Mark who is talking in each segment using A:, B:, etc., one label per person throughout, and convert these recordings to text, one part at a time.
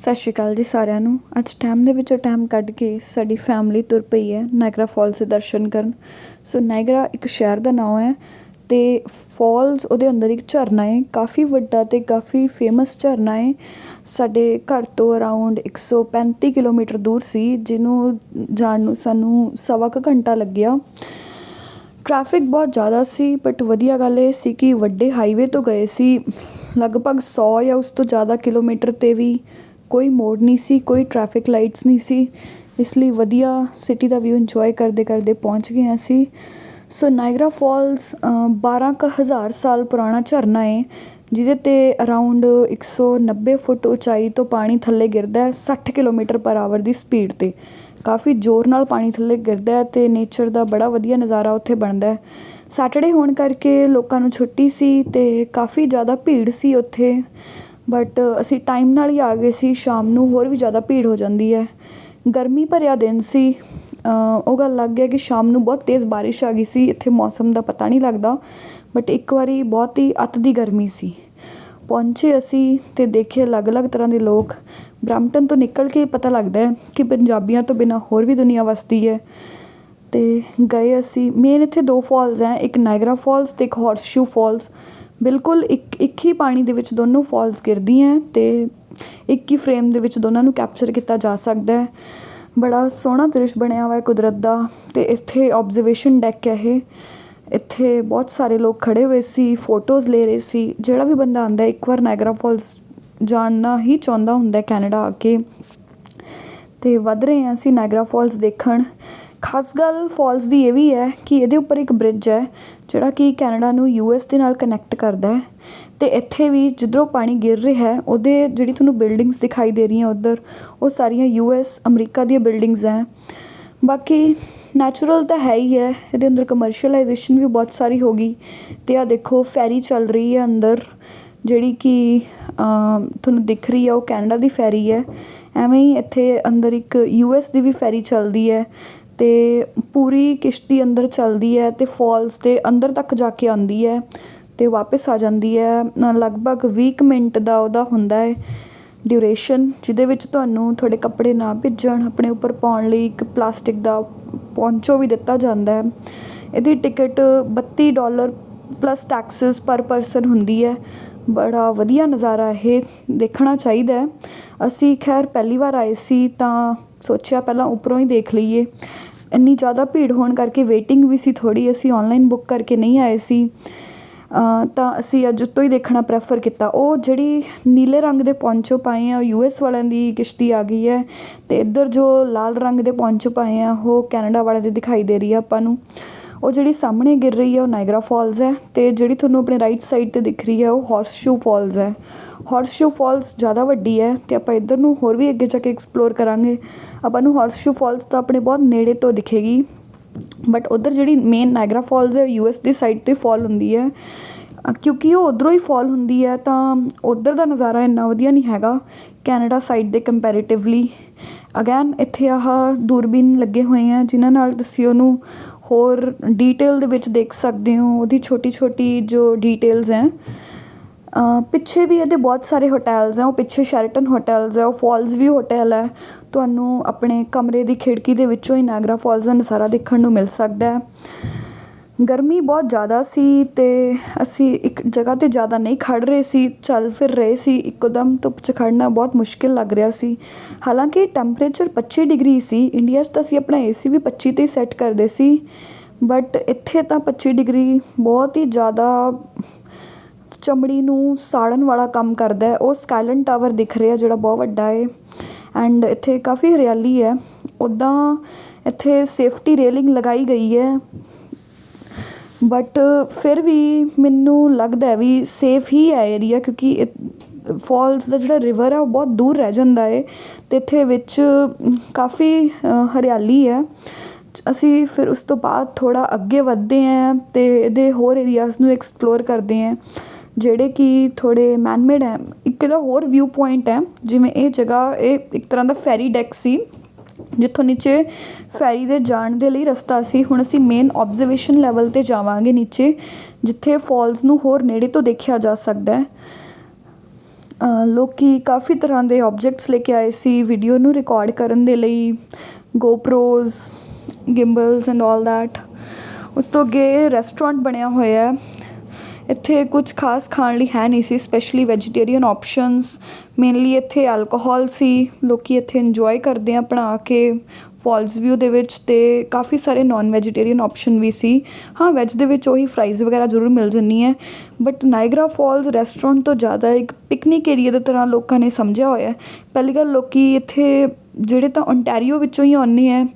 A: ਸਤਿ ਸ਼੍ਰੀ ਅਕਾਲ ਜੀ ਸਾਰਿਆਂ ਨੂੰ। ਅੱਜ ਟਾਈਮ ਦੇ ਵਿੱਚੋਂ ਟਾਈਮ ਕੱਢ ਕੇ ਸਾਡੀ ਫੈਮਿਲੀ ਤੁਰ ਪਈ ਹੈ ਨਾਇਗਰਾ ਫਾਲਸ ਦੇ ਦਰਸ਼ਨ ਕਰਨ। ਸੋ ਨਾਇਗਰਾ ਇੱਕ ਸ਼ਹਿਰ ਦਾ ਨਾਮ ਹੈ ਅਤੇ ਫਾਲਸ ਉਹਦੇ ਅੰਦਰ ਇੱਕ ਝਰਨਾ ਹੈ। ਕਾਫੀ ਵੱਡਾ ਅਤੇ ਕਾਫੀ ਫੇਮਸ ਝਰਨਾ ਹੈ। ਸਾਡੇ ਘਰ ਤੋਂ ਅਰਾਊਂਡ ਇੱਕ ਸੌ ਪੈਂਤੀ ਕਿਲੋਮੀਟਰ ਦੂਰ ਸੀ, ਜਿਹਨੂੰ ਜਾਣ ਨੂੰ ਸਾਨੂੰ ਸਵਾ ਕੁ ਘੰਟਾ ਲੱਗਿਆ। ਟ੍ਰੈਫਿਕ ਬਹੁਤ ਜ਼ਿਆਦਾ ਸੀ ਬਟ ਵਧੀਆ ਗੱਲ ਇਹ ਸੀ ਕਿ ਵੱਡੇ ਹਾਈਵੇ ਤੋਂ ਗਏ ਸੀ। ਲਗਭਗ ਸੌ ਜਾਂ ਉਸ ਤੋਂ ਜ਼ਿਆਦਾ ਕਿਲੋਮੀਟਰ 'ਤੇ ਵੀ ਕੋਈ ਮੋੜ ਨਹੀਂ ਸੀ, ਕੋਈ ਟ੍ਰੈਫਿਕ ਲਾਈਟਸ ਨਹੀਂ ਸੀ, ਇਸ ਲਈ ਵਧੀਆ ਸਿਟੀ ਦਾ ਵਿਊ ਇੰਜੋਏ ਕਰਦੇ ਕਰਦੇ ਪਹੁੰਚ ਗਏ ਅਸੀਂ ਸੋ ਨਾਇਗਰਾ ਫਾਲਸ ਬਾਰ੍ਹਾਂ ਕੁ ਹਜ਼ਾਰ ਸਾਲ ਪੁਰਾਣਾ ਝਰਨਾ ਹੈ ਜਿਹਦੇ 'ਤੇ ਅਰਾਊਂਡ ਇੱਕ ਸੌ ਨੱਬੇ ਫੁੱਟ ਉਚਾਈ ਤੋਂ ਪਾਣੀ ਥੱਲੇ ਗਿਰਦਾ ਹੈ, ਸੱਠ ਕਿਲੋਮੀਟਰ ਪਰ ਆਵਰ ਦੀ ਸਪੀਡ 'ਤੇ। ਕਾਫੀ ਜ਼ੋਰ ਨਾਲ ਪਾਣੀ ਥੱਲੇ ਗਿਰਦਾ ਹੈ ਅਤੇ ਨੇਚਰ ਦਾ ਬੜਾ ਵਧੀਆ ਨਜ਼ਾਰਾ ਉੱਥੇ ਬਣਦਾ ਹੈ। ਸੈਟਰਡੇ ਹੋਣ ਕਰਕੇ ਲੋਕਾਂ ਨੂੰ ਛੁੱਟੀ ਸੀ ਅਤੇ ਕਾਫੀ ਜ਼ਿਆਦਾ ਭੀੜ ਸੀ ਉੱਥੇ। ਬਟ ਅਸੀਂ ਟਾਈਮ ਨਾਲ ਹੀ ਆ ਗਏ ਸੀ, ਸ਼ਾਮ ਨੂੰ ਹੋਰ ਵੀ ਜ਼ਿਆਦਾ ਭੀੜ ਹੋ ਜਾਂਦੀ ਹੈ। ਗਰਮੀ ਭਰਿਆ ਦਿਨ ਸੀ। ਉਹ ਗੱਲ ਲੱਗ ਗਿਆ ਕਿ ਸ਼ਾਮ ਨੂੰ ਬਹੁਤ ਤੇਜ਼ ਬਾਰਿਸ਼ ਆ ਗਈ ਸੀ। ਇੱਥੇ ਮੌਸਮ ਦਾ ਪਤਾ ਨਹੀਂ ਲੱਗਦਾ। ਬਟ ਇੱਕ ਵਾਰੀ ਬਹੁਤ ਹੀ ਅੱਤ ਦੀ ਗਰਮੀ ਸੀ। ਪਹੁੰਚੇ ਅਸੀਂ ਅਤੇ ਦੇਖੇ ਅਲੱਗ-ਅਲੱਗ ਤਰ੍ਹਾਂ ਦੇ ਲੋਕ। ਬਰੈਂਪਟਨ ਤੋਂ ਨਿਕਲ ਕੇ ਪਤਾ ਲੱਗਦਾ ਹੈ ਕਿ ਪੰਜਾਬੀਆਂ ਤੋਂ ਬਿਨਾਂ ਹੋਰ ਵੀ ਦੁਨੀਆ ਵਸਦੀ ਹੈ। ਅਤੇ ਗਏ ਅਸੀਂ ਮੇਨ ਇੱਥੇ ਦੋ ਫਾਲਸ ਹੈ। ਇੱਕ ਨਾਇਗਰਾ ਫਾਲਸ ਅਤੇ ਇੱਕ ਹੌਰਸਸ਼ੂ ਫਾਲਸ ਬਿਲਕੁਲ ਇੱਕ ਇੱਕ ਹੀ ਪਾਣੀ ਦੇ ਵਿੱਚ ਦੋਨੋਂ ਫਾਲਸ ਗਿਰਦੀਆਂ ਅਤੇ ਇੱਕ ਹੀ ਫਰੇਮ ਦੇ ਵਿੱਚ ਦੋਨਾਂ ਨੂੰ ਕੈਪਚਰ ਕੀਤਾ ਜਾ ਸਕਦਾ ਬੜਾ ਸੋਹਣਾ ਦ੍ਰਿਸ਼ ਬਣਿਆ ਹੋਇਆ ਕੁਦਰਤ ਦਾ ਅਤੇ ਇੱਥੇ ਓਬਜ਼ਰਵੇਸ਼ਨ ਡੈਕ ਹੈ ਇਹ। ਇੱਥੇ ਬਹੁਤ ਸਾਰੇ ਲੋਕ ਖੜ੍ਹੇ ਹੋਏ ਸੀ ਫੋਟੋਜ਼ ਲੈ ਰਹੇ ਸੀ। ਜਿਹੜਾ ਵੀ ਬੰਦਾ ਆਉਂਦਾ ਇੱਕ ਵਾਰ ਨਾਇਗਰਾ ਫਾਲਸ ਜਾਣਨਾ ਹੀ ਚਾਹੁੰਦਾ ਹੁੰਦਾ ਕੈਨੇਡਾ ਆ ਕੇ। ਅਤੇ ਵੱਧ ਰਹੇ ਹਾਂ ਅਸੀਂ ਨਾਇਗਰਾ ਫਾਲਸ ਦੇਖਣ। ਖਾਸ ਗੱਲ ਫਾਲਸ ਦੀ ਇਹ ਵੀ ਹੈ ਕਿ ਇਹਦੇ ਉੱਪਰ ਇੱਕ ਬ੍ਰਿਜ ਹੈ, ਜਿਹੜਾ ਕਿ ਕੈਨੇਡਾ ਨੂੰ ਯੂ ਐਸ ਦੇ ਨਾਲ ਕਨੈਕਟ ਕਰਦਾ ਹੈ। ਅਤੇ ਇੱਥੇ ਵੀ ਜਿੱਧਰੋਂ ਪਾਣੀ ਗਿਰ ਰਿਹਾ ਉਹਦੇ ਜਿਹੜੀ ਤੁਹਾਨੂੰ ਬਿਲਡਿੰਗਸ ਦਿਖਾਈ ਦੇ ਰਹੀਆਂ ਉੱਧਰ, ਉਹ ਸਾਰੀਆਂ ਯੂ ਐਸ, ਅਮਰੀਕਾ ਦੀਆਂ ਬਿਲਡਿੰਗਸ ਹੈ। ਬਾਕੀ ਨੈਚੁਰਲ ਤਾਂ ਹੈ ਹੀ ਹੈ, ਇਹਦੇ ਅੰਦਰ ਕਮਰਸ਼ੀਅਲਾਈਜੇਸ਼ਨ ਵੀ ਬਹੁਤ ਸਾਰੀ ਹੋ ਗਈ। ਅਤੇ ਆਹ ਦੇਖੋ, ਫੈਰੀ ਚੱਲ ਰਹੀ ਹੈ ਅੰਦਰ, ਜਿਹੜੀ ਕਿ ਤੁਹਾਨੂੰ ਦਿਖ ਰਹੀ ਹੈ, ਉਹ ਕੈਨੇਡਾ ਦੀ ਫੈਰੀ ਹੈ। ਐਵੇਂ ਹੀ ਇੱਥੇ ਅੰਦਰ ਇੱਕ ਯੂ ਐਸ ਦੀ ਵੀ ਫੈਰੀ ਚੱਲਦੀ ਹੈ। ਅਤੇ ਪੂਰੀ ਕਿਸ਼ਤੀ ਅੰਦਰ ਚੱਲਦੀ ਹੈ ਅਤੇ ਫੋਲਸ ਦੇ ਅੰਦਰ ਤੱਕ ਜਾ ਕੇ ਆਉਂਦੀ ਹੈ ਅਤੇ ਵਾਪਿਸ ਆ ਜਾਂਦੀ ਹੈ। ਲਗਭਗ ਵੀਹ ਕੁ ਮਿੰਟ ਦਾ ਉਹਦਾ ਹੁੰਦਾ ਹੈ ਡਿਊਰੇਸ਼ਨ ਜਿਹਦੇ ਵਿੱਚ ਤੁਹਾਨੂੰ ਤੁਹਾਡੇ ਕੱਪੜੇ ਨਾ ਭਿੱਜਣ, ਆਪਣੇ ਉੱਪਰ ਪਾਉਣ ਲਈ ਇੱਕ ਪਲਾਸਟਿਕ ਦਾ ਪੌਂਚੋ ਵੀ ਦਿੱਤਾ ਜਾਂਦਾ ਹੈ। ਇਹਦੀ ਟਿਕਟ ਬੱਤੀ dollar plus taxes per person ਹੁੰਦੀ ਹੈ। ਬੜਾ ਵਧੀਆ ਨਜ਼ਾਰਾ ਇਹ ਦੇਖਣਾ ਚਾਹੀਦਾ ਅਸੀਂ ਖੈਰ ਪਹਿਲੀ ਵਾਰ ਆਏ ਸੀ ਤਾਂ ਸੋਚਿਆ ਪਹਿਲਾਂ ਉੱਪਰੋਂ ਹੀ ਦੇਖ ਲਈਏ। ਇੰਨੀ ਜ਼ਿਆਦਾ ਭੀੜ ਹੋਣ ਕਰਕੇ ਵੇਟਿੰਗ ਵੀ ਸੀ ਥੋੜ੍ਹੀ, ਅਸੀਂ ਔਨਲਾਈਨ ਬੁੱਕ ਕਰਕੇ ਨਹੀਂ ਆਏ ਸੀ। ਤਾਂ ਅਸੀਂ ਅੱਜ ਉੱਤੋਂ ਹੀ ਦੇਖਣਾ ਪ੍ਰੈਫਰ ਕੀਤਾ। ਉਹ ਜਿਹੜੀ ਨੀਲੇ ਰੰਗ ਦੇ ਪੌਂਚੋ ਪਾਏ ਆ, ਉਹ ਯੂ ਐਸ ਵਾਲਿਆਂ ਦੀ ਕਿਸ਼ਤੀ ਆ ਗਈ ਹੈ ਅਤੇ ਇੱਧਰ ਜੋ ਲਾਲ ਰੰਗ ਦੇ ਪੌਂਚੋ ਪਾਏ ਆ, ਉਹ ਕੈਨੇਡਾ ਵਾਲਿਆਂ ਦੀ ਦਿਖਾਈ ਦੇ ਰਹੀ ਆ ਆਪਾਂ ਨੂੰ। ਉਹ ਜਿਹੜੀ ਸਾਹਮਣੇ ਗਿਰ ਰਹੀ ਹੈ ਉਹ ਨਾਇਗਰਾ ਫਾਲਸ ਹੈ ਅਤੇ ਜਿਹੜੀ ਤੁਹਾਨੂੰ ਆਪਣੇ ਰਾਈਟ ਸਾਈਡ 'ਤੇ ਦਿਖ ਰਹੀ ਹੈ ਉਹ ਹੌਰਸਸ਼ੂ ਫਾਲਸ ਹੈ। ਹੌਰਸਸ਼ੂ ਫਾਲਸ ਜ਼ਿਆਦਾ ਵੱਡੀ ਹੈ ਅਤੇ ਆਪਾਂ ਇੱਧਰ ਨੂੰ ਹੋਰ ਵੀ ਅੱਗੇ ਜਾ ਕੇ ਐਕਸਪਲੋਰ ਕਰਾਂਗੇ। ਆਪਾਂ ਨੂੰ ਹੌਰਸਸ਼ੂ ਫਾਲਸ ਤਾਂ ਆਪਣੇ ਬਹੁਤ ਨੇੜੇ ਤੋਂ ਦਿਖੇਗੀ। ਬਟ ਉੱਧਰ ਜਿਹੜੀ ਮੇਨ ਨਾਇਗਰਾ ਫਾਲਸ ਹੈ ਯੂ ਐਸ ਦੀ ਸਾਈਡ 'ਤੇ ਫਾਲ ਹੁੰਦੀ ਹੈ। ਕਿਉਂਕਿ ਉਹ ਉੱਧਰੋਂ ਹੀ ਫਾਲ ਹੁੰਦੀ ਹੈ, ਤਾਂ ਉੱਧਰ ਦਾ ਨਜ਼ਾਰਾ ਇੰਨਾ ਵਧੀਆ ਨਹੀਂ ਹੈਗਾ। ਕੈਨੇਡਾ ਸਾਈਡ ਦੇ ਕੰਪੈਰੇਟਿਵਲੀ ਅਗੇਨ ਇੱਥੇ ਆਹ ਦੂਰਬੀਨ ਲੱਗੇ ਹੋਏ ਆ, ਜਿਨ੍ਹਾਂ ਨਾਲ ਤੁਸੀਂ ਉਹਨੂੰ ਹੋਰ ਡੀਟੇਲ ਦੇ ਵਿੱਚ ਦੇਖ ਸਕਦੇ ਹੋ। ਉਹਦੀ ਛੋਟੀ ਛੋਟੀ ਜੋ ਡੀਟੇਲਸ ਹੈ। ਪਿੱਛੇ ਵੀ ਇਹਦੇ ਬਹੁਤ ਸਾਰੇ ਹੋਟੈਲਸ ਹੈ ਉਹ ਪਿੱਛੇ ਸ਼ੈਰਟਨ ਹੋਟੈਲਸ ਹੈ ਉਹ ਫਾਲਸ ਵੀ ਹੋਟੈਲ ਹੈ ਤੁਹਾਨੂੰ ਆਪਣੇ ਕਮਰੇ ਦੀ ਖਿੜਕੀ ਦੇ ਵਿੱਚੋਂ ਹੀ ਨਾਇਗਰਾ ਫਾਲਸ ਦਾ ਨਜ਼ਾਰਾ ਦੇਖਣ ਨੂੰ ਮਿਲ ਸਕਦਾ ਹੈ। ਗਰਮੀ ਬਹੁਤ ਜ਼ਿਆਦਾ ਸੀ ਅਤੇ ਅਸੀਂ ਇੱਕ ਜਗ੍ਹਾ 'ਤੇ ਜ਼ਿਆਦਾ ਨਹੀਂ ਖੜ੍ਹ ਰਹੇ ਸੀ, ਚੱਲ ਫਿਰ ਰਹੇ ਸੀ। ਇੱਕਦਮ ਧੁੱਪ 'ਚ ਖੜ੍ਹਨਾ ਬਹੁਤ ਮੁਸ਼ਕਿਲ ਲੱਗ ਰਿਹਾ ਸੀ। ਹਾਲਾਂਕਿ ਟੈਂਪਰੇਚਰ ਪੱਚੀ ਡਿਗਰੀ ਸੀ ਇੰਡੀਆ 'ਚ ਤਾਂ ਅਸੀਂ ਆਪਣਾ ਏ ਸੀ ਵੀ ਪੱਚੀ 'ਤੇ ਸੈੱਟ ਕਰਦੇ ਸੀ। ਬਟ ਇੱਥੇ ਤਾਂ ਪੱਚੀ ਡਿਗਰੀ ਬਹੁਤ ਹੀ ਜ਼ਿਆਦਾ ਚਮੜੀ ਨੂੰ ਸਾੜਨ ਵਾਲਾ ਕੰਮ ਕਰਦਾ ਉਹ ਸਕਾਈਲਨ ਟਾਵਰ ਦਿਖ ਰਿਹਾ ਜਿਹੜਾ ਬਹੁਤ ਵੱਡਾ ਏ ਐਂਡ ਇੱਥੇ ਕਾਫੀ ਹਰਿਆਲੀ ਹੈ। ਉੱਦਾਂ ਇੱਥੇ ਸੇਫਟੀ ਰੇਲਿੰਗ ਲਗਾਈ ਗਈ ਹੈ। ਬਟ ਫਿਰ ਵੀ ਮੈਨੂੰ ਲੱਗਦਾ ਵੀ ਸੇਫ ਹੀ ਹੈ ਏਰੀਆ ਕਿਉਂਕਿ ਫਾਲਸ ਦਾ ਜਿਹੜਾ ਰਿਵਰ ਹੈ ਉਹ ਬਹੁਤ ਦੂਰ ਰਹਿ ਜਾਂਦਾ ਏ ਅਤੇ ਇੱਥੇ ਵਿੱਚ ਕਾਫੀ ਹਰਿਆਲੀ ਹੈ। ਅਸੀਂ ਫਿਰ ਉਸ ਤੋਂ ਬਾਅਦ ਥੋੜ੍ਹਾ ਅੱਗੇ ਵੱਧਦੇ ਹਾਂ ਅਤੇ ਇਹਦੇ ਹੋਰ ਏਰੀਆਜ਼ ਨੂੰ ਐਕਸਪਲੋਰ ਕਰਦੇ ਹਾਂ। ਜਿਹੜੇ ਕਿ ਥੋੜ੍ਹੇ ਮੈਨਮੇਡ ਹੈ, ਇੱਕ ਇਹਦਾ ਹੋਰ ਵਿਊ ਪੁਆਇੰਟ ਹੈ, ਜਿਵੇਂ ਇਹ ਜਗ੍ਹਾ, ਇਹ ਇੱਕ ਤਰ੍ਹਾਂ ਦਾ ਫੈਰੀ ਡੈਕ ਸੀ, ਜਿੱਥੋਂ ਨੀਚੇ ਫੈਰੀ ਦੇ ਜਾਣ ਦੇ ਲਈ ਰਸਤਾ ਸੀ। ਹੁਣ ਅਸੀਂ ਮੇਨ ਓਬਜ਼ਰਵੇਸ਼ਨ ਲੈਵਲ 'ਤੇ ਜਾਵਾਂਗੇ ਨੀਚੇ, ਜਿੱਥੇ ਫੋਲਸ ਨੂੰ ਹੋਰ ਨੇੜੇ ਤੋਂ ਦੇਖਿਆ ਜਾ ਸਕਦਾ ਹੈ। ਲੋਕੀ ਕਾਫੀ ਤਰ੍ਹਾਂ ਦੇ ਆਬਜੈਕਟਸ ਲੈ ਕੇ ਆਏ ਸੀ ਵੀਡੀਓ ਨੂੰ ਰਿਕਾਰਡ ਕਰਨ ਦੇ ਲਈ ਗੋਪਰੋਜ਼ ਗਿੰਬਲਸ ਐਂਡ ਆਲ ਦੈਟ ਉਸ ਤੋਂ ਅੱਗੇ ਰੈਸਟੋਰੈਂਟ ਬਣਿਆ ਹੋਇਆ ਇੱਥੇ ਕੁਝ ਖਾਸ ਖਾਣ ਲਈ ਹੈ ਨਹੀਂ ਸੀ ਸਪੈਸ਼ਲੀ ਵੈਜੀਟੇਰੀਅਨ ਆਪਸ਼ਨਸ ਮੇਨਲੀ ਇੱਥੇ ਐਲਕੋਹਲ ਸੀ। ਲੋਕੀ ਇੱਥੇ ਇੰਜੋਏ ਕਰਦੇ ਆ ਬਣਾ ਕੇ ਫਾਲਸ ਵਿਊ ਦੇ ਵਿੱਚ ਤੇ ਕਾਫੀ ਸਾਰੇ ਨਾਨ ਵੈਜੀਟੇਰੀਅਨ ਆਪਸ਼ਨ ਵੀ ਸੀ। ਹਾਂ ਵੈਜ ਦੇ ਵਿੱਚ ਉਹੀ ਫਰਾਈਜ਼ ਵਗੈਰਾ ਜ਼ਰੂਰ ਮਿਲ ਜਾਂਦੀ ਹੈ ਬਟ ਨਾਇਗਰਾ ਫਾਲਸ ਰੈਸਟੋਰੈਂਟ ਤੋਂ ਜ਼ਿਆਦਾ ਇੱਕ ਪਿਕਨਿਕ ਏਰੀਆ ਦੀ ਤਰ੍ਹਾਂ ਲੋਕਾਂ ਨੇ ਸਮਝਿਆ ਹੋਇਆ ਹੈ। ਪਹਿਲੀ ਗੱਲ ਲੋਕੀ ਇੱਥੇ ਜਿਹੜੇ ਤਾਂ ਓਨਟਾਰੀਓ ਵਿੱਚੋਂ ਹੀ ਆਉਂਦੇ ਹੈ,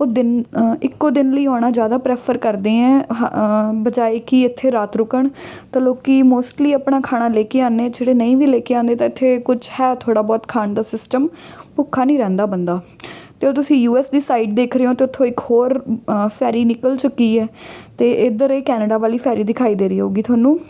A: ਉਹ ਦਿਨ ਇੱਕੋ ਦਿਨ ਲਈ ਆਉਣਾ ਜ਼ਿਆਦਾ ਪ੍ਰੈਫਰ ਕਰਦੇ ਹੈ, ਹ- ਬਜਾਏ ਕਿ ਇੱਥੇ ਰਾਤ ਰੁਕਣ। ਤਾਂ ਲੋਕ ਮੋਸਟਲੀ ਆਪਣਾ ਖਾਣਾ ਲੈ ਕੇ ਆਉਂਦੇ, ਜਿਹੜੇ ਨਹੀਂ ਵੀ ਲੈ ਕੇ ਆਉਂਦੇ ਤਾਂ ਇੱਥੇ ਕੁਛ ਹੈ ਥੋੜ੍ਹਾ ਬਹੁਤ ਖਾਣ ਦਾ ਸਿਸਟਮ ਭੁੱਖਾ ਨਹੀਂ ਰਹਿੰਦਾ ਬੰਦਾ। ਅਤੇ ਉਹ ਤੁਸੀਂ ਯੂ ਯੂਐਸ ਦੀ ਸਾਈਡ ਦੇਖ ਰਹੇ ਹੋ ਤਾਂ ਉੱਥੋਂ ਇੱਕ ਹੋਰ ਫੈਰੀ ਨਿਕਲ ਚੁੱਕੀ ਹੈ ਅਤੇ ਇੱਧਰ ਇਹ ਕੈਨੇਡਾ ਵਾਲੀ ਫੈਰੀ ਦਿਖਾਈ ਦੇ ਰਹੀ ਹੋਊਗੀ ਤੁਹਾਨੂੰ।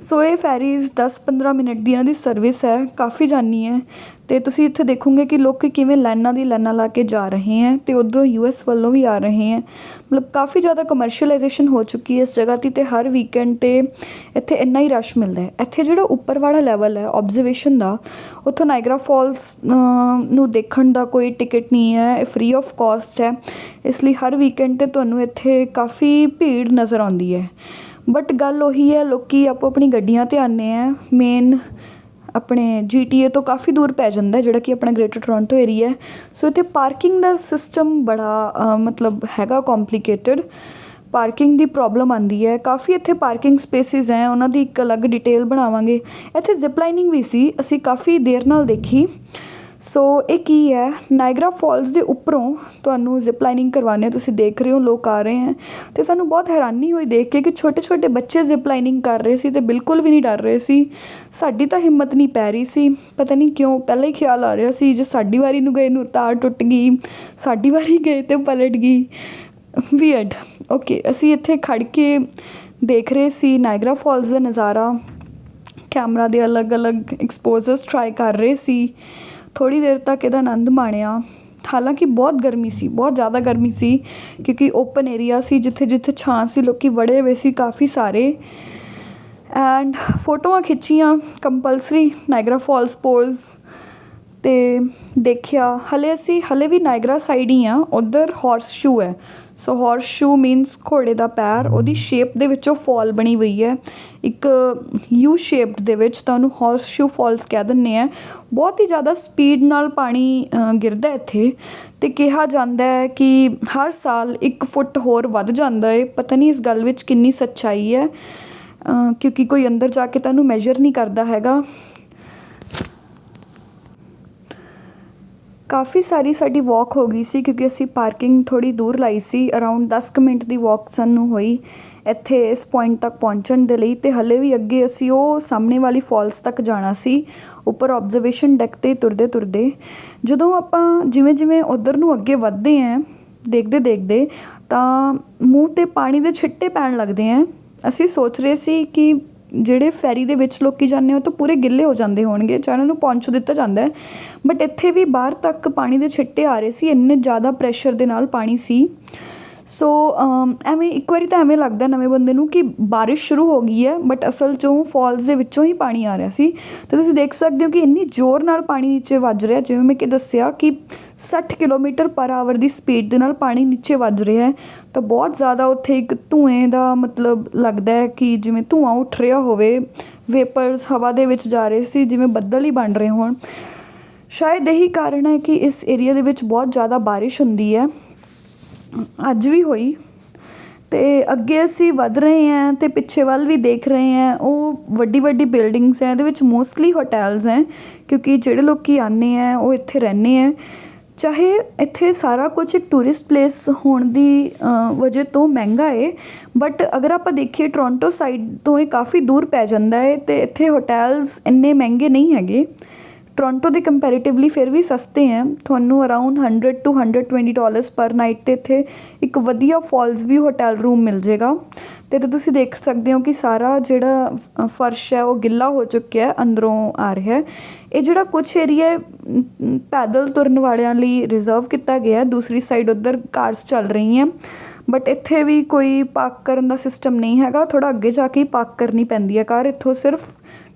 A: ਸੋ ਇਹ ਫੈਰੀਜ਼ 10-15 ਮਿੰਟ ਦੀ ਇਹਨਾਂ ਦੀ ਸਰਵਿਸ ਹੈ, ਕਾਫੀ ਜਾਨੀ ਹੈ। ਤੇ ਤੁਸੀਂ ਇੱਥੇ ਦੇਖੋਗੇ ਕਿ ਲੋਕ ਕਿਵੇਂ ਲਾਈਨਾਂ ਦੀ ਲਾਈਨਾਂ ਲਾ ਕੇ ਜਾ ਰਹੇ ਹੈ ਤੇ ਉਧਰੋਂ ਯੂਐਸ ਵੱਲੋਂ ਵੀ ਆ ਰਹੇ ਹੈ। ਮਤਲਬ ਕਾਫੀ ਜ਼ਿਆਦਾ ਕਮਰਸ਼ੀਅਲਾਈਜੇਸ਼ਨ ਹੋ ਚੁੱਕੀ ਹੈ ਇਸ ਜਗ੍ਹਾ ਦੀ ਤੇ ਹਰ ਵੀਕਐਂਡ ਤੇ ਇੱਥੇ ਇੰਨਾ ਹੀ ਰਸ਼ ਮਿਲਦਾ ਹੈ। ਇੱਥੇ ਜਿਹੜਾ ਉੱਪਰ ਵਾਲਾ ਲੈਵਲ ਹੈ ਆਬਜ਼ਰਵੇਸ਼ਨ ਦਾ, ਉੱਥੋਂ ਨਾਇਗਰਾ ਫਾਲਸ ਨੂੰ ਦੇਖਣ ਦਾ ਕੋਈ ਟਿਕਟ ਨਹੀਂ ਹੈ, ਇਹ ਫ੍ਰੀ ਆਫ ਕਾਸਟ ਹੈ। ਇਸ ਲਈ ਹਰ ਵੀਕਐਂਡ ਤੇ ਤੁਹਾਨੂੰ ਇੱਥੇ ਕਾਫੀ ਭੀੜ ਨਜ਼ਰ ਆਉਂਦੀ ਹੈ। ਬਟ ਗੱਲ ਉਹੀ ਹੈ, ਲੋਕੀ ਆਪੋ ਆਪਣੀ ਗੱਡੀਆਂ ਤੇ ਆਉਂਦੇ ਆ ਮੇਨ ਆਪਣੇ ਜੀਟੀਏ ਤੋਂ ਕਾਫੀ ਦੂਰ ਪੈ ਜਾਂਦਾ ਜਿਹੜਾ ਕਿ ਆਪਣਾ ਗ੍ਰੇਟਰ ਟੋਰਾਂਟੋ ਏਰੀਆ ਸੋ ਇੱਥੇ ਪਾਰਕਿੰਗ ਦਾ ਸਿਸਟਮ ਬੜਾ ਮਤਲਬ ਹੈਗਾ ਕੰਪਲਿਕੇਟਡ ਪਾਰਕਿੰਗ ਦੀ ਪ੍ਰੋਬਲਮ ਆਂਦੀ ਹੈ। ਕਾਫੀ ਇੱਥੇ ਪਾਰਕਿੰਗ ਸਪੇਸਿਸ ਹੈ, ਉਹਨਾਂ ਦੀ ਇੱਕ ਅਲੱਗ ਡਿਟੇਲ ਬਣਾਵਾਂਗੇ। ਇੱਥੇ ਜ਼ਿਪ ਲਾਈਨਿੰਗ ਵੀ ਸੀ, ਅਸੀਂ ਕਾਫੀ ਦੇਰ ਨਾਲ ਦੇਖੀ। ਸੋ ਇਹ ਕੀ ਹੈ? ਨਾਇਗਰਾ ਫਾਲਸ ਦੇ ਉੱਪਰੋਂ ਤੁਹਾਨੂੰ ਜ਼ਿਪ ਲਾਈਨਿੰਗ ਕਰਵਾਉਣੇ ਤੁਸੀਂ ਦੇਖ ਰਹੇ ਹੋ, ਲੋਕ ਆ ਰਹੇ ਹੈ। ਤੇ ਸਾਨੂੰ ਬਹੁਤ ਹੈਰਾਨੀ ਹੋਈ ਦੇਖ ਕੇ ਕਿ ਛੋਟੇ ਛੋਟੇ ਬੱਚੇ ਜ਼ਿਪ ਲਾਈਨਿੰਗ ਕਰ ਰਹੇ ਸੀ ਤੇ ਬਿਲਕੁਲ ਵੀ ਨਹੀਂ ਡਰ ਰਹੇ ਸੀ। ਸਾਡੀ ਤਾਂ ਹਿੰਮਤ ਨਹੀਂ ਪੈ ਰਹੀ ਸੀ। ਪਤਾ ਨਹੀਂ ਕਿਉਂ, ਪਹਿਲਾਂ ਹੀ ਖਿਆਲ ਆ ਰਿਹਾ ਸੀ, ਜੇ ਸਾਡੀ ਵਾਰੀ ਨੂੰ ਗਏ ਨੂੰ ਤਾਰ ਟੁੱਟ ਗਈ, ਸਾਡੀ ਵਾਰੀ ਗਏ ਤੇ ਪਲਟ ਗਈ। ਵੀਅਰਡ ਓਕੇ ਅਸੀਂ ਇੱਥੇ ਖੜ ਕੇ ਦੇਖ ਰਹੇ ਸੀ ਨਾਇਗਰਾ ਫਾਲਸ ਦਾ ਨਜ਼ਾਰਾ। ਕੈਮਰਾ ਦੇ ਅਲੱਗ-ਅਲੱਗ ਐਕਸਪੋਜ਼ਰਸ ਟਰਾਈ ਕਰ ਰਹੇ ਸੀ। ਥੋੜ੍ਹੀ ਦੇਰ ਤੱਕ ਇਹਦਾ ਆਨੰਦ ਮਾਣਿਆ। ਹਾਲਾਂਕਿ ਬਹੁਤ ਗਰਮੀ ਸੀ, ਬਹੁਤ ਜ਼ਿਆਦਾ ਗਰਮੀ ਸੀ, ਕਿਉਂਕਿ ਓਪਨ ਏਰੀਆ ਸੀ, ਜਿੱਥੇ ਜਿੱਥੇ ਛਾਂ ਸੀ, ਲੋਕ ਵੜੇ ਹੋਏ ਸੀ ਕਾਫੀ ਸਾਰੇ। ਐਂਡ ਫੋਟੋਆਂ ਖਿੱਚੀਆਂ ਕੰਪਲਸਰੀ ਨਾਇਗਰਾ ਫਾਲਸ ਪੋਜ਼ ਤੇ ਦੇਖਿਆ ਹਲੇ ਅਸੀਂ ਹਲੇ ਵੀ ਨਾਇਗਰਾ ਸਾਈਡ ਹੀ ਆ ਉਧਰ ਹਾਰਸ ਸ਼ੂ ਹੈ। ਸੋ ਹਾਰਸ ਸ਼ੂ ਮੀਨਸ ਘੋੜੇ ਦਾ ਪੈਰ ਉਹਦੀ ਸ਼ੇਪ ਦੇ ਵਿੱਚੋਂ ਫਾਲ ਬਣੀ ਹੋਈ ਹੈ। ਇੱਕ ਯੂ ਸ਼ੇਪਡ ਦੇ ਵਿੱਚ ਤਾਂ ਉਹਨੂੰ ਹਾਰਸ ਸ਼ੂ ਫਾਲਸ ਕਹਿ ਦਿੰਦੇ ਆ ਬਹੁਤ ਹੀ ਜ਼ਿਆਦਾ ਸਪੀਡ ਨਾਲ ਪਾਣੀ ਗਿਰਦਾ ਇੱਥੇ ਤੇ ਕਿਹਾ ਜਾਂਦਾ ਹੈ ਕਿ ਹਰ ਸਾਲ 1 ਫੁੱਟ ਹੋਰ ਵੱਧ ਜਾਂਦਾ ਹੈ। ਪਤਾ ਨਹੀਂ ਇਸ ਗੱਲ ਵਿੱਚ ਕਿੰਨੀ ਸੱਚਾਈ ਹੈ ਕਿਉਂਕਿ ਕੋਈ ਅੰਦਰ ਜਾ ਕੇ ਤੁਹਾਨੂੰ ਮੈਜ਼ਰ ਨਹੀਂ ਕਰਦਾ ਹੈਗਾ। ਕਾਫੀ ਸਾਰੀ ਸਾਡੀ ਵਾਕ ਹੋ ਗਈ ਸੀ ਕਿਉਂਕਿ ਅਸੀਂ ਪਾਰਕਿੰਗ ਥੋੜੀ ਦੂਰ ਲਾਈ ਸੀ ਅਰਾਊਂਡ 10 ਕੁ ਮਿੰਟ ਦੀ ਵਾਕ ਸਾਨੂੰ ਹੋਈ ਇੱਥੇ ਇਸ ਪੁਆਇੰਟ ਤੱਕ ਪਹੁੰਚਣ ਦੇ ਲਈ ਤੇ ਹਲੇ ਵੀ ਅੱਗੇ ਅਸੀਂ ਉਹ ਸਾਹਮਣੇ ਵਾਲੀ ਫਾਲਸ ਤੱਕ ਜਾਣਾ ਸੀ, ਉੱਪਰ ਆਬਜ਼ਰਵੇਸ਼ਨ ਡੈਕ ਤੇ ਤੁਰਦੇ ਤੁਰਦੇ। ਜਦੋਂ ਆਪਾਂ ਜਿਵੇਂ ਜਿਵੇਂ ਉਧਰ ਨੂੰ ਅੱਗੇ ਵੱਧਦੇ ਆਂ ਦੇਖਦੇ ਦੇਖਦੇ ਤਾਂ ਮੂੰਹ ਤੇ ਪਾਣੀ ਦੇ ਛਿੱਟੇ ਪੈਣ ਲੱਗਦੇ ਆਂ ਅਸੀਂ ਸੋਚ ਰਹੇ ਸੀ ਕਿ ਜਿਹੜੇ ਫੈਰੀ ਦੇ ਵਿੱਚ ਲੋਕ ਜਾਂਦੇ ਹੋ ਤਾਂ ਪੂਰੇ ਗਿੱਲੇ ਹੋ ਜਾਂਦੇ ਹੋਣਗੇ ਚਾਹੇ ਉਹਨਾਂ ਨੂੰ ਪਹੁੰਚ ਦਿੱਤਾ ਜਾਂਦਾ ਹੈ। ਬਟ ਇੱਥੇ ਵੀ ਬਾਹਰ ਤੱਕ ਪਾਣੀ ਦੇ ਛਿੱਟੇ ਆ ਰਹੇ ਸੀ, ਇੰਨੇ ਜ਼ਿਆਦਾ ਪ੍ਰੈਸ਼ਰ ਦੇ ਨਾਲ ਪਾਣੀ ਸੀ। ਸੋ um, ਐਵੇਂ ਇੱਕ ਵਾਰੀ ਤਾਂ ਐਵੇਂ ਲੱਗਦਾ ਨਵੇਂ ਬੰਦੇ ਨੂੰ ਕਿ ਬਾਰਿਸ਼ ਸ਼ੁਰੂ ਹੋ ਗਈ ਹੈ ਬਟ ਅਸਲ 'ਚੋਂ ਫਾਲਸ ਦੇ ਵਿੱਚੋਂ ਹੀ ਪਾਣੀ ਆ ਰਿਹਾ ਸੀ। ਅਤੇ ਤੁਸੀਂ ਦੇਖ ਸਕਦੇ ਹੋ ਕਿ ਇੰਨੀ ਜ਼ੋਰ ਨਾਲ ਪਾਣੀ ਨੀਚੇ ਵੱਜ ਰਿਹਾ ਜਿਵੇਂ ਮੈਂ ਕਿ ਦੱਸਿਆ ਕਿ 60 ਕਿਲੋਮੀਟਰ ਪਰ ਆਵਰ ਦੀ ਸਪੀਡ ਦੇ ਨਾਲ ਪਾਣੀ ਨੀਚੇ ਵੱਜ ਰਿਹਾ ਹੈ। ਤਾਂ ਬਹੁਤ ਜ਼ਿਆਦਾ ਉੱਥੇ ਇੱਕ ਧੂਏ ਦਾ ਮਤਲਬ ਲੱਗਦਾ ਹੈ ਕਿ ਜਿਵੇਂ ਧੂਆਂ ਉੱਠ ਰਿਹਾ ਹੋਵੇ ਵੇਪਰਸ ਹਵਾ ਦੇ ਵਿੱਚ ਜਾ ਰਹੇ ਸੀ, ਜਿਵੇਂ ਬੱਦਲ ਹੀ ਬਣ ਰਹੇ ਹੋਣ। ਸ਼ਾਇਦ ਇਹੀ ਕਾਰਨ ਹੈ ਕਿ ਇਸ ਏਰੀਆ ਦੇ ਵਿੱਚ ਬਹੁਤ ਜ਼ਿਆਦਾ ਬਾਰਿਸ਼ ਹੁੰਦੀ ਹੈ। ਅੱਜ ਵੀ ਹੋਈ ਅਤੇ ਅੱਗੇ ਅਸੀਂ ਵੱਧ ਰਹੇ ਹਾਂ ਅਤੇ ਪਿੱਛੇ ਵੱਲ ਵੀ ਦੇਖ ਰਹੇ ਹਾਂ। ਉਹ ਵੱਡੀ ਵੱਡੀ ਬਿਲਡਿੰਗਸ ਹੈ, ਇਹਦੇ ਵਿੱਚ ਮੋਸਟਲੀ ਹੋਟੈਲਸ ਹੈ, ਕਿਉਂਕਿ ਜਿਹੜੇ ਲੋਕ ਆਉਂਦੇ ਹੈ, ਉਹ ਇੱਥੇ ਰਹਿੰਦੇ ਹੈ। ਚਾਹੇ ਇੱਥੇ ਸਾਰਾ ਕੁਝ ਇੱਕ ਟੂਰਿਸਟ ਪਲੇਸ ਹੋਣ ਦੀ ਵਜ੍ਹਾ ਤੋਂ ਮਹਿੰਗਾ ਹੈ ਬਟ ਅਗਰ ਆਪਾਂ ਦੇਖੀਏ ਟੋਰਾਂਟੋ ਸਾਈਡ ਤੋਂ ਇਹ ਕਾਫੀ ਦੂਰ ਪੈ ਜਾਂਦਾ ਹੈ ਤੇ ਇੱਥੇ ਹੋਟੈਲਸ ਇੰਨੇ ਮਹਿੰਗੇ ਨਹੀਂ ਹੈਗੇ। ਟੋਰਾਂਟੋ ਦੇ ਕੰਪੈਰੀਟਿਵਲੀ ਫਿਰ ਵੀ ਸਸਤੇ ਹੈ। ਤੁਹਾਨੂੰ around 100 to 120 dollars per night ਤੇ ਇੱਥੇ ਇੱਕ ਵਧੀਆ ਫਾਲਸ ਵੀ ਹੋਟਲ ਰੂਮ ਮਿਲ ਜਾਏਗਾ। ਤੇ ਤੇ ਤੁਸੀਂ ਦੇਖ ਸਕਦੇ ਹੋ ਕਿ ਸਾਰਾ ਜਿਹੜਾ ਫਰਸ਼ ਹੈ, ਉਹ ਗਿੱਲਾ ਹੋ ਚੁੱਕਿਆ ਹੈ, ਅੰਦਰੋਂ ਆ ਰਿਹਾ ਹੈ। ਇਹ ਜਿਹੜਾ ਕੁਝ ਏਰੀਆ ਪੈਦਲ ਤੁਰਨ ਵਾਲਿਆਂ ਲਈ ਰਿਜ਼ਰਵ ਕੀਤਾ ਗਿਆ ਹੈ। ਦੂਸਰੀ ਸਾਈਡ ਉਧਰ ਕਾਰਸ ਚੱਲ ਰਹੀਆਂ ਬਟ ਇੱਥੇ ਵੀ ਕੋਈ ਪਾਰਕ ਕਰਨ ਦਾ ਸਿਸਟਮ ਨਹੀਂ ਹੈਗਾ। ਥੋੜਾ ਅੱਗੇ ਜਾ ਕੇ ਹੀ ਪਾਰਕ ਕਰਨੀ ਪੈਂਦੀ ਹੈ ਕਾਰ। ਇੱਥੋਂ ਸਿਰਫ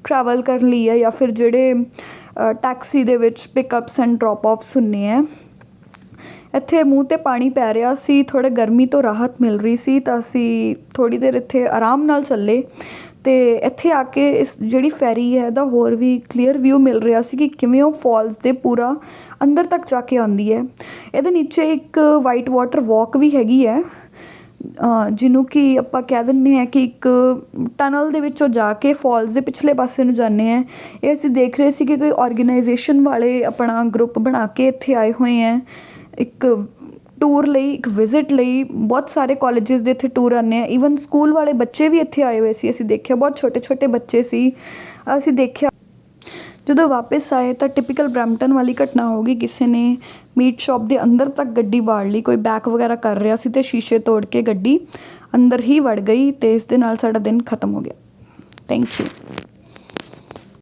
A: ਟਰੈਵਲ ਕਰਨ ਲਈ ਹੈ ਜਾਂ ਫਿਰ ਜਿਹੜੇ ਟੈਕਸੀ ਦੇ ਵਿੱਚ ਪਿਕਅਪਸ ਐਂਡ ਡ੍ਰੌਪ ਆਫਸ ਹੁੰਦੇ ਹੈ ਇੱਥੇ ਮੂੰਹ 'ਤੇ ਪਾਣੀ ਪੈ ਰਿਹਾ ਸੀ, ਥੋੜ੍ਹੇ ਗਰਮੀ ਤੋਂ ਰਾਹਤ ਮਿਲ ਰਹੀ ਸੀ ਤਾਂ ਅਸੀਂ ਥੋੜ੍ਹੀ ਦੇਰ ਇੱਥੇ ਆਰਾਮ ਨਾਲ ਚੱਲੇ ਅਤੇ ਇੱਥੇ ਆ ਕੇ ਇਸ ਜਿਹੜੀ ਫੈਰੀ ਹੈ ਇਹਦਾ ਹੋਰ ਵੀ ਕਲੀਅਰ ਵਿਊ ਮਿਲ ਰਿਹਾ ਸੀ ਕਿ ਕਿਵੇਂ ਉਹ ਫਾਲਸ ਦੇ ਪੂਰਾ ਅੰਦਰ ਤੱਕ ਜਾ ਕੇ ਆਉਂਦੀ ਹੈ। ਇਹਦੇ ਨੀਚੇ ਇੱਕ ਵਾਈਟ ਵਾਟਰ ਵਾਕ ਵੀ ਹੈਗੀ ਹੈ। ਜਿਹਨੂੰ ਕਿ ਆਪਾਂ ਕਹਿ ਦਿੰਦੇ ਹਾਂ ਕਿ ਇੱਕ ਟਨਲ ਦੇ ਵਿੱਚੋਂ ਜਾ ਕੇ ਫੋਲਸ ਦੇ ਪਿਛਲੇ ਪਾਸੇ ਨੂੰ ਜਾਂਦੇ ਹਾਂ। ਇਹ ਅਸੀਂ ਦੇਖ ਰਹੇ ਸੀ ਕਿ ਕੋਈ ਔਰਗਨਾਈਜੇਸ਼ਨ ਵਾਲੇ ਆਪਣਾ ਗਰੁੱਪ ਬਣਾ ਕੇ ਇੱਥੇ ਆਏ ਹੋਏ ਹੈ। ਇੱਕ ਟੂਰ ਲਈ, ਇੱਕ ਵਿਜ਼ਿਟ ਲਈ ਬਹੁਤ ਸਾਰੇ ਕਾਲਜਸ ਦੇ ਇੱਥੇ ਟੂਰ ਆਉਂਦੇ ਆ। ਈਵਨ ਸਕੂਲ ਵਾਲੇ ਬੱਚੇ ਵੀ ਇੱਥੇ ਆਏ ਹੋਏ ਸੀ। ਅਸੀਂ ਦੇਖਿਆ, ਬਹੁਤ ਛੋਟੇ ਛੋਟੇ ਬੱਚੇ ਸੀ। ਅਸੀਂ ਦੇਖਿਆ ਜਦੋਂ ਵਾਪਸ ਆਏ ਤਾਂ ਟਿਪੀਕਲ ਬਰੈਂਪਟਨ ਵਾਲੀ ਘਟਨਾ ਹੋ ਗਈ। ਕਿਸੇ ਨੇ ਮੀਟ ਸ਼ਾਪ ਦੇ ਅੰਦਰ ਤੱਕ ਗੱਡੀ ਬਾੜ ਲਈ। ਕੋਈ ਬੈਕ ਵਗੈਰਾ ਕਰ ਰਿਹਾ ਸੀ ਤੇ ਸ਼ੀਸ਼ੇ ਤੋੜ ਕੇ ਗੱਡੀ ਅੰਦਰ ਹੀ ਵੜ ਗਈ ਤੇ ਇਸ ਦੇ ਨਾਲ ਸਾਡਾ ਦਿਨ ਖਤਮ ਹੋ ਗਿਆ। Thank you